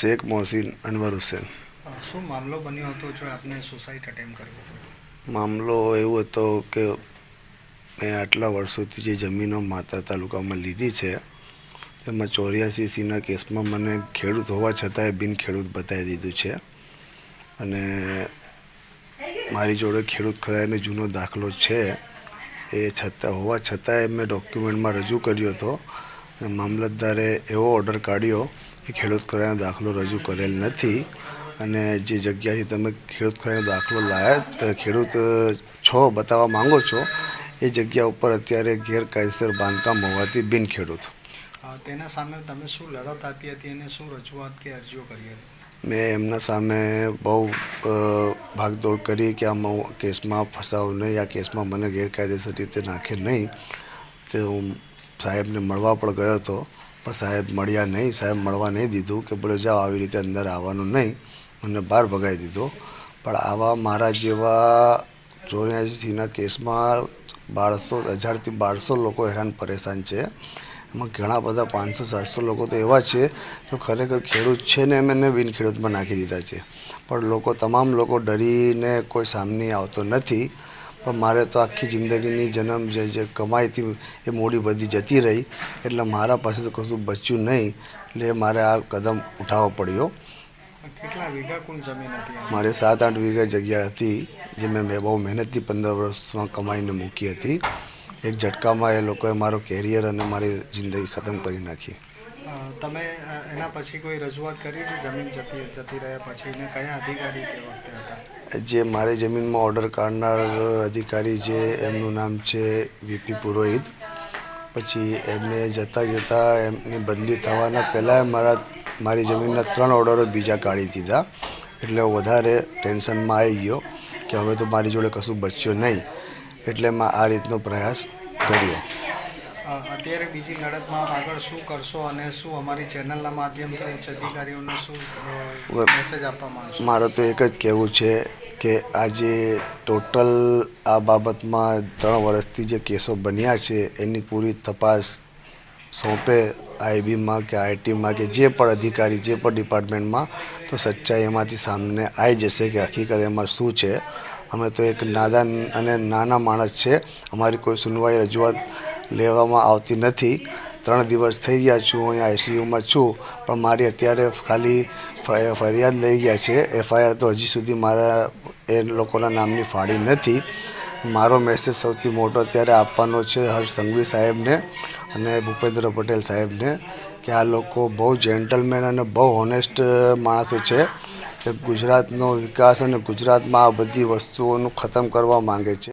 શેખ મોહસિન અનવર હુસેન. શું મામલો બન્યો હતો જો આપને સુસાઇડ અટેમ્પ કરવો મામલો એવો હતો કે મેં આટલા વર્ષોથી જે જમીનો માતા તાલુકામાં લીધી છે તેમાં ચોર્યાસી સીના કેસમાં મને ખેડૂત હોવા છતાંય બિન ખેડૂત બતાવી દીધું છે. અને મારી જોડે ખેડૂત ખરાયનો જૂનો દાખલો છે એ છતાં હોવા છતાંય મેં ડોક્યુમેન્ટમાં રજૂ કર્યો હતો. અને મામલતદારે એવો ઓર્ડર કાઢ્યો કે ખેડૂત ખરાઈનો દાખલો રજૂ કરેલ નથી અને જે જગ્યાથી તમે ખેડૂત ખરાઈનો દાખલો લાયા ખેડૂત છો બતાવવા માંગો છો એ જગ્યા ઉપર અત્યારે ગેરકાયદેસર બાંધકામ હોવાથી બિન ખેડૂત. તેના સામે તમે શું લડત આપી હતી અને શું રજૂઆત કે અરજીઓ કરી હતી? મેં એમના સામે બહુ ભાગદોડ કરી કે આમાં હું કેસમાં ફસાવું નહીં આ કેસમાં મને ગેરકાયદેસર રીતે નાખે નહીં. તે હું સાહેબને મળવા પણ ગયો હતો. પણ સાહેબ મળ્યા નહીં, સાહેબ મળવા નહીં દીધું કે બોલે જાઓ આવી રીતે અંદર આવવાનું નહીં, મને બહાર ભગાવી દીધો. પણ આવા મારા જેવા ચોર્યાસીના કેસમાં બારસો, હજારથી બારસો લોકો હેરાન પરેશાન છે. એમાં ઘણા બધા પાંચસો, સાતસો લોકો તો એવા છે કે ખરેખર ખેડૂત છે ને એમ એને બિનખેડૂતમાં નાખી દીધા છે. પણ લોકો, તમામ લોકો ડરીને કોઈ સામને આવતો નથી. પણ મારે તો આખી જિંદગીની જન્મ જે જે કમાઈ હતી એ મોડી બધી જતી રહી. એટલે મારા પાસે તો કશું બચ્યું નહીં. એટલે મારે આ કદમ ઉઠાવવો પડ્યો. કેટલા વીઘા કુલ જમીન હતી મારે સાત આઠ વીઘા જગ્યા હતી જે મેં મેં બહુ મહેનતથી પંદર વર્ષમાં કમાઈને મૂકી હતી. એક ઝટકામાં એ લોકોએ મારો કેરિયર અને મારી જિંદગી ખતમ કરી નાખી. તમે એના પછી કોઈ રજૂઆત કરી છે? જમીન જતી જતી રહ્યા પછી ને કયા અધિકારી તે વખતે હતા? જે મારી જમીનમાં ઓર્ડર કાઢનાર અધિકારી છે, એમનું નામ છે વીપી પુરોહિત. પછી એમને જતાં જતાં એમની બદલી થવાના પહેલાં મારા, મારી જમીનના ત્રણ ઓર્ડરો બીજા કાઢી દીધા. એટલે વધારે ટેન્શનમાં આવી ગયો કે હવે તો મારી જોડે કશું બચ્યું નહીં. એટલે મેં આ રીતનો પ્રયાસ કર્યો. અત્યારે બીજી લડતમાં આગળ શું કરશો અને શું અમારી ચેનલના માધ્યમથી ઉચ્ચ અધિકારીઓને શું મેસેજ આપવા માંગશો? મારે તો એક જ કહેવું છે કે આજે ટોટલ આ બાબતમાં ત્રણ વર્ષથી જે કેસો બન્યા છે એની પૂરી તપાસ સોંપે આઈબીમાં કે આઈટીમાં કે જે પણ અધિકારી જે પણ ડિપાર્ટમેન્ટમાં તો સચ્ચાઈ એમાંથી સામને આવી જશે કે હકીકત એમાં શું છે. અમે તો એક નાદાન અને નાના માણસ છે. અમારી કોઈ સુનવાઈ રજૂઆત લેવામાં આવતી નથી. ત્રણ દિવસ થઈ ગયા છું, અહીંયા આઈસીયુમાં છું, પણ મારી અત્યારે ખાલી ફરિયાદ લઈ ગયા છે. એફઆઈઆર તો હજી સુધી મારા, એ લોકોના નામની ફાડી નથી. મારો મેસેજ સૌથી મોટો અત્યારે આપવાનો છે હર્ષ સંઘવી સાહેબને અને ભૂપેન્દ્ર પટેલ સાહેબને કે આ લોકો બહુ જેન્ટલમેન અને બહુ હોનેસ્ટ માણસો છે કે ગુજરાતનો વિકાસ અને ગુજરાતમાં આ બધી વસ્તુઓનું ખતમ કરવા માંગે છે.